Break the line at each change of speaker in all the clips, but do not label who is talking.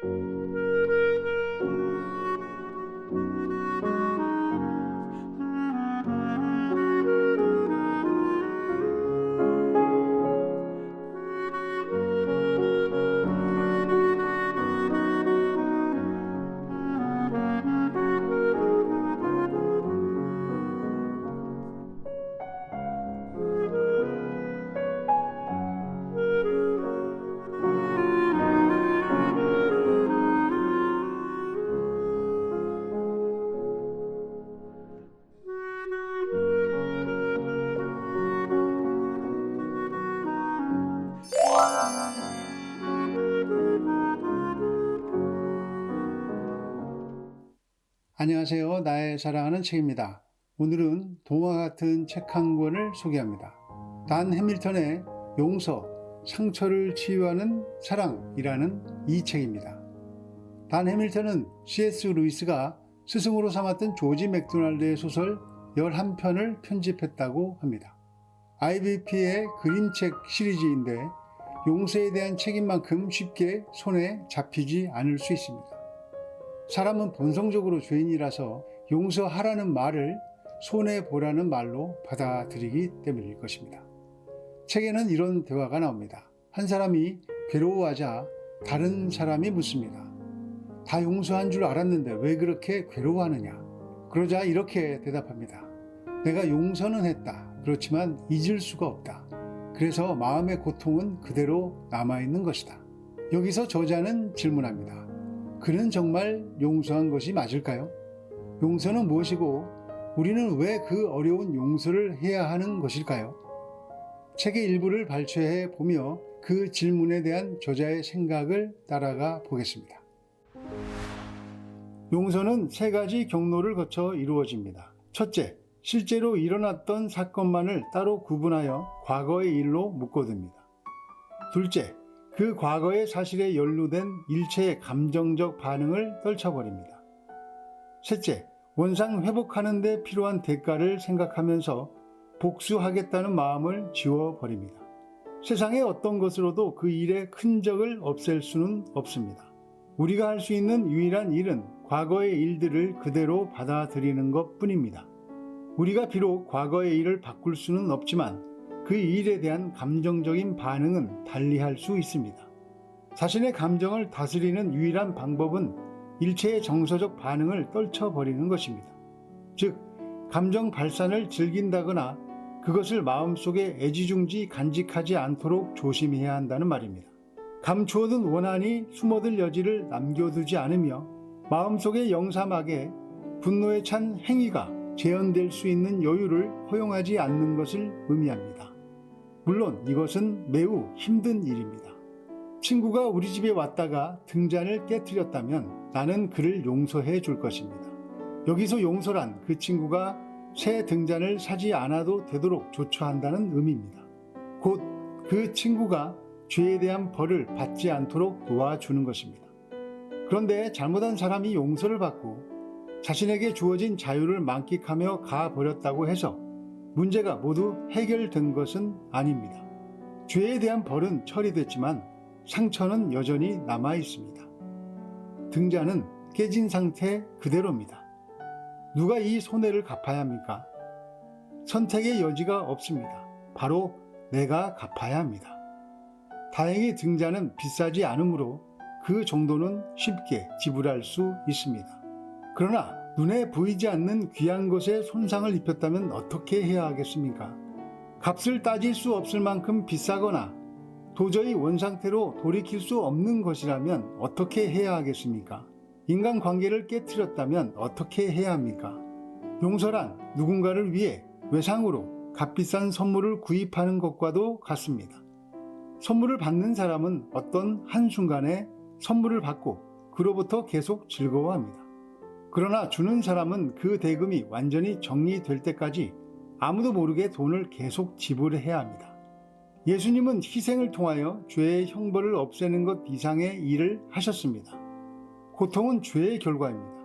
Thank you. 안녕하세요. 나의 사랑하는 책입니다. 오늘은 동화 같은 책 한 권을 소개합니다. 단 해밀턴의 용서, 상처를 치유하는 사랑이라는 이 책입니다. 단 해밀턴은 C.S. 루이스가 스승으로 삼았던 조지 맥도날드의 소설 11편을 편집했다고 합니다. IBP의 그림책 시리즈인데 용서에 대한 책임만큼 쉽게 손에 잡히지 않을 수 있습니다. 사람은 본성적으로 죄인이라서 용서하라는 말을 손해보라는 말로 받아들이기 때문일 것입니다. 책에는 이런 대화가 나옵니다. 한 사람이 괴로워하자 다른 사람이 묻습니다. 다 용서한 줄 알았는데 왜 그렇게 괴로워하느냐? 그러자 이렇게 대답합니다. 내가 용서는 했다. 그렇지만 잊을 수가 없다. 그래서 마음의 고통은 그대로 남아있는 것이다. 여기서 저자는 질문합니다. 그는 정말 용서한 것이 맞을까요? 용서는 무엇이고 우리는 왜 그 어려운 용서를 해야 하는 것일까요? 책의 일부를 발췌해 보며 그 질문에 대한 저자의 생각을 따라가 보겠습니다. 용서는 세 가지 경로를 거쳐 이루어집니다. 첫째, 실제로 일어났던 사건만을 따로 구분하여 과거의 일로 묶어둡니다. 둘째, 그 과거의 사실에 연루된 일체의 감정적 반응을 떨쳐버립니다. 셋째, 원상 회복하는 데 필요한 대가를 생각하면서 복수하겠다는 마음을 지워버립니다. 세상의 어떤 것으로도 그 일의 흔적을 없앨 수는 없습니다. 우리가 할 수 있는 유일한 일은 과거의 일들을 그대로 받아들이는 것 뿐입니다. 우리가 비록 과거의 일을 바꿀 수는 없지만 그 일에 대한 감정적인 반응은 달리할 수 있습니다. 자신의 감정을 다스리는 유일한 방법은 일체의 정서적 반응을 떨쳐버리는 것입니다. 즉, 감정 발산을 즐긴다거나 그것을 마음속에 애지중지 간직하지 않도록 조심해야 한다는 말입니다. 감추어둔 원한이 숨어들 여지를 남겨두지 않으며 마음속의 영사막에 분노에 찬 행위가 재현될 수 있는 여유를 허용하지 않는 것을 의미합니다. 물론 이것은 매우 힘든 일입니다. 친구가 우리 집에 왔다가 등잔을 깨뜨렸다면 나는 그를 용서해 줄 것입니다. 여기서 용서란 그 친구가 새 등잔을 사지 않아도 되도록 조처한다는 의미입니다. 곧 그 친구가 죄에 대한 벌을 받지 않도록 도와주는 것입니다. 그런데 잘못한 사람이 용서를 받고 자신에게 주어진 자유를 만끽하며 가버렸다고 해서 문제가 모두 해결된 것은 아닙니다. 죄에 대한 벌은 처리됐지만 상처는 여전히 남아 있습니다. 등자는 깨진 상태 그대로입니다. 누가 이 손해를 갚아야 합니까? 선택의 여지가 없습니다. 바로 내가 갚아야 합니다. 다행히 등자는 비싸지 않으므로 그 정도는 쉽게 지불할 수 있습니다. 그러나 눈에 보이지 않는 귀한 것에 손상을 입혔다면 어떻게 해야 하겠습니까? 값을 따질 수 없을 만큼 비싸거나 도저히 원상태로 돌이킬 수 없는 것이라면 어떻게 해야 하겠습니까? 인간 관계를 깨뜨렸다면 어떻게 해야 합니까? 용서란 누군가를 위해 외상으로 값비싼 선물을 구입하는 것과도 같습니다. 선물을 받는 사람은 어떤 한순간에 선물을 받고 그로부터 계속 즐거워합니다. 그러나 주는 사람은 그 대금이 완전히 정리될 때까지 아무도 모르게 돈을 계속 지불해야 합니다. 예수님은 희생을 통하여 죄의 형벌을 없애는 것 이상의 일을 하셨습니다. 고통은 죄의 결과입니다.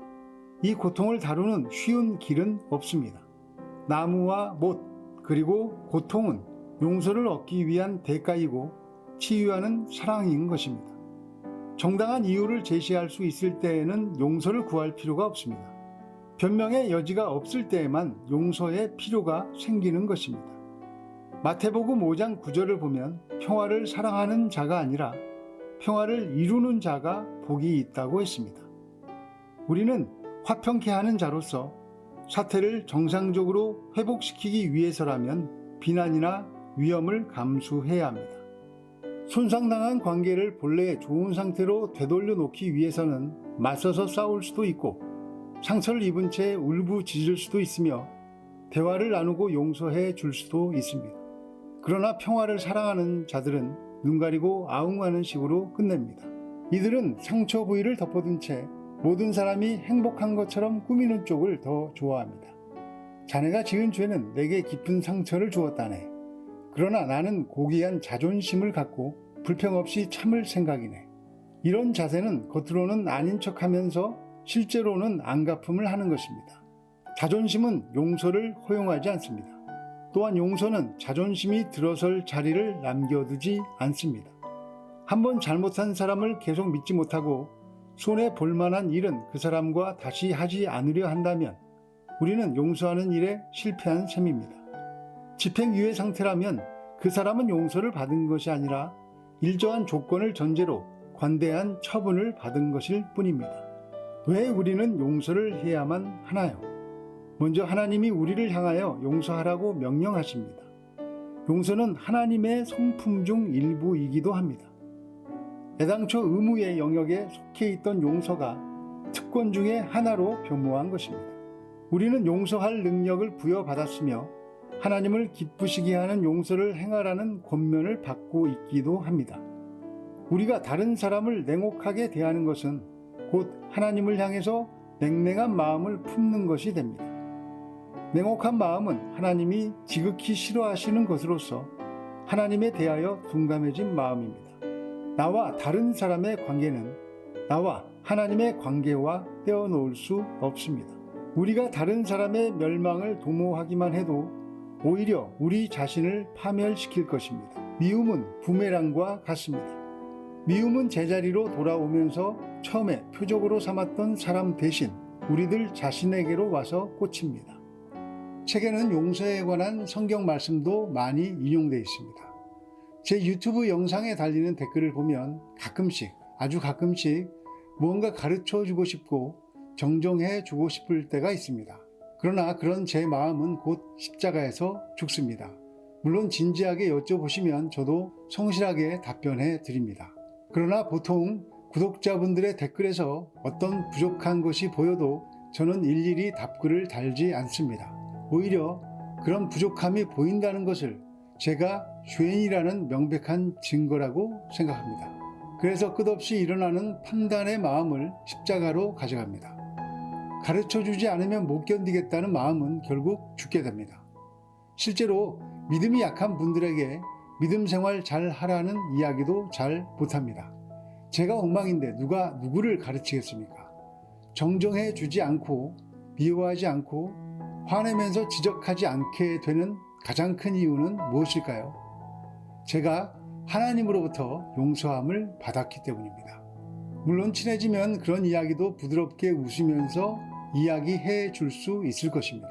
이 고통을 다루는 쉬운 길은 없습니다. 나무와 못, 그리고 고통은 용서를 얻기 위한 대가이고 치유하는 사랑인 것입니다. 정당한 이유를 제시할 수 있을 때에는 용서를 구할 필요가 없습니다. 변명의 여지가 없을 때에만 용서의 필요가 생기는 것입니다. 마태복음 5장 9절을 보면 평화를 사랑하는 자가 아니라 평화를 이루는 자가 복이 있다고 했습니다. 우리는 화평케 하는 자로서 사태를 정상적으로 회복시키기 위해서라면 비난이나 위험을 감수해야 합니다. 손상당한 관계를 본래 좋은 상태로 되돌려 놓기 위해서는 맞서서 싸울 수도 있고 상처를 입은 채 울부짖을 수도 있으며 대화를 나누고 용서해 줄 수도 있습니다. 그러나 평화를 사랑하는 자들은 눈 가리고 아웅하는 식으로 끝냅니다. 이들은 상처 부위를 덮어둔 채 모든 사람이 행복한 것처럼 꾸미는 쪽을 더 좋아합니다. 자네가 지은 죄는 내게 깊은 상처를 주었다네. 그러나 나는 고귀한 자존심을 갖고 불평 없이 참을 생각이네. 이런 자세는 겉으로는 아닌 척 하면서 실제로는 안갚음을 하는 것입니다. 자존심은 용서를 허용하지 않습니다. 또한 용서는 자존심이 들어설 자리를 남겨두지 않습니다. 한번 잘못한 사람을 계속 믿지 못하고 손해 볼 만한 일은 그 사람과 다시 하지 않으려 한다면 우리는 용서하는 일에 실패한 셈입니다. 집행유예 상태라면 그 사람은 용서를 받은 것이 아니라 일정한 조건을 전제로 관대한 처분을 받은 것일 뿐입니다. 왜 우리는 용서를 해야만 하나요? 먼저 하나님이 우리를 향하여 용서하라고 명령하십니다. 용서는 하나님의 성품 중 일부이기도 합니다. 애당초 의무의 영역에 속해 있던 용서가 특권 중의 하나로 변모한 것입니다. 우리는 용서할 능력을 부여받았으며 하나님을 기쁘시게 하는 용서를 행하라는 권면을 받고 있기도 합니다. 우리가 다른 사람을 냉혹하게 대하는 것은 곧 하나님을 향해서 냉랭한 마음을 품는 것이 됩니다. 냉혹한 마음은 하나님이 지극히 싫어하시는 것으로서 하나님에 대하여 둔감해진 마음입니다. 나와 다른 사람의 관계는 나와 하나님의 관계와 떼어놓을 수 없습니다. 우리가 다른 사람의 멸망을 도모하기만 해도 오히려 우리 자신을 파멸시킬 것입니다. 미움은 부메랑과 같습니다. 미움은 제자리로 돌아오면서 처음에 표적으로 삼았던 사람 대신 우리들 자신에게로 와서 꽂힙니다. 책에는 용서에 관한 성경 말씀도 많이 인용되어 있습니다. 제 유튜브 영상에 달리는 댓글을 보면 가끔씩, 아주 가끔씩 무언가 가르쳐 주고 싶고 정정해 주고 싶을 때가 있습니다. 그러나 그런 제 마음은 곧 십자가에서 죽습니다. 물론 진지하게 여쭤보시면 저도 성실하게 답변해 드립니다. 그러나 보통 구독자분들의 댓글에서 어떤 부족한 것이 보여도 저는 일일이 답글을 달지 않습니다. 오히려 그런 부족함이 보인다는 것을 제가 죄인이라는 명백한 증거라고 생각합니다. 그래서 끝없이 일어나는 판단의 마음을 십자가로 가져갑니다. 가르쳐 주지 않으면 못 견디겠다는 마음은 결국 죽게 됩니다. 실제로 믿음이 약한 분들에게 믿음 생활 잘 하라는 이야기도 잘 못합니다. 제가 엉망인데 누가 누구를 가르치겠습니까? 정정해 주지 않고 미워하지 않고 화내면서 지적하지 않게 되는 가장 큰 이유는 무엇일까요? 제가 하나님으로부터 용서함을 받았기 때문입니다. 물론 친해지면 그런 이야기도 부드럽게 웃으면서 이야기해 줄 수 있을 것입니다.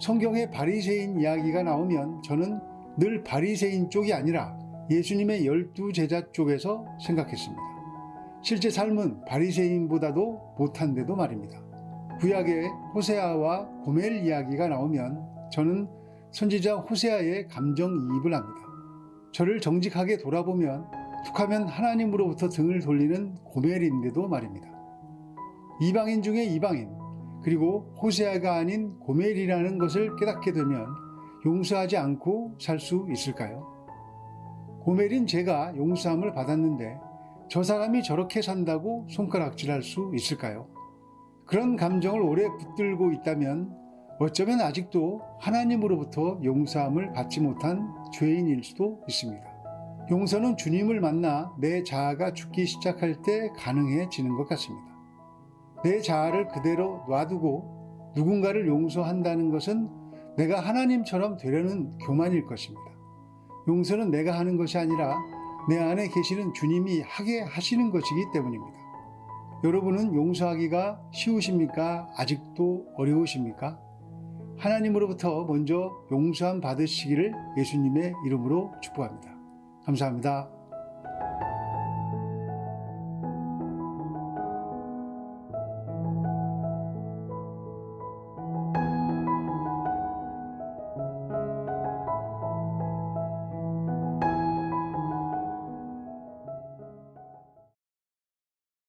성경에 바리새인 이야기가 나오면 저는 늘 바리새인 쪽이 아니라 예수님의 열두 제자 쪽에서 생각했습니다. 실제 삶은 바리새인보다도 못한데도 말입니다. 구약의 호세아와 고멜 이야기가 나오면 저는 선지자 호세아의 감정이입을 합니다. 저를 정직하게 돌아보면 툭하면 하나님으로부터 등을 돌리는 고멜인데도 말입니다. 이방인 중에 이방인, 그리고 호세아가 아닌 고멜이라는 것을 깨닫게 되면 용서하지 않고 살 수 있을까요? 고멜인 제가 용서함을 받았는데 저 사람이 저렇게 산다고 손가락질할 수 있을까요? 그런 감정을 오래 붙들고 있다면 어쩌면 아직도 하나님으로부터 용서함을 받지 못한 죄인일 수도 있습니다. 용서는 주님을 만나 내 자아가 죽기 시작할 때 가능해지는 것 같습니다. 내 자아를 그대로 놔두고 누군가를 용서한다는 것은 내가 하나님처럼 되려는 교만일 것입니다. 용서는 내가 하는 것이 아니라 내 안에 계시는 주님이 하게 하시는 것이기 때문입니다. 여러분은 용서하기가 쉬우십니까? 아직도 어려우십니까? 하나님으로부터 먼저 용서함 받으시기를 예수님의 이름으로 축복합니다. 감사합니다.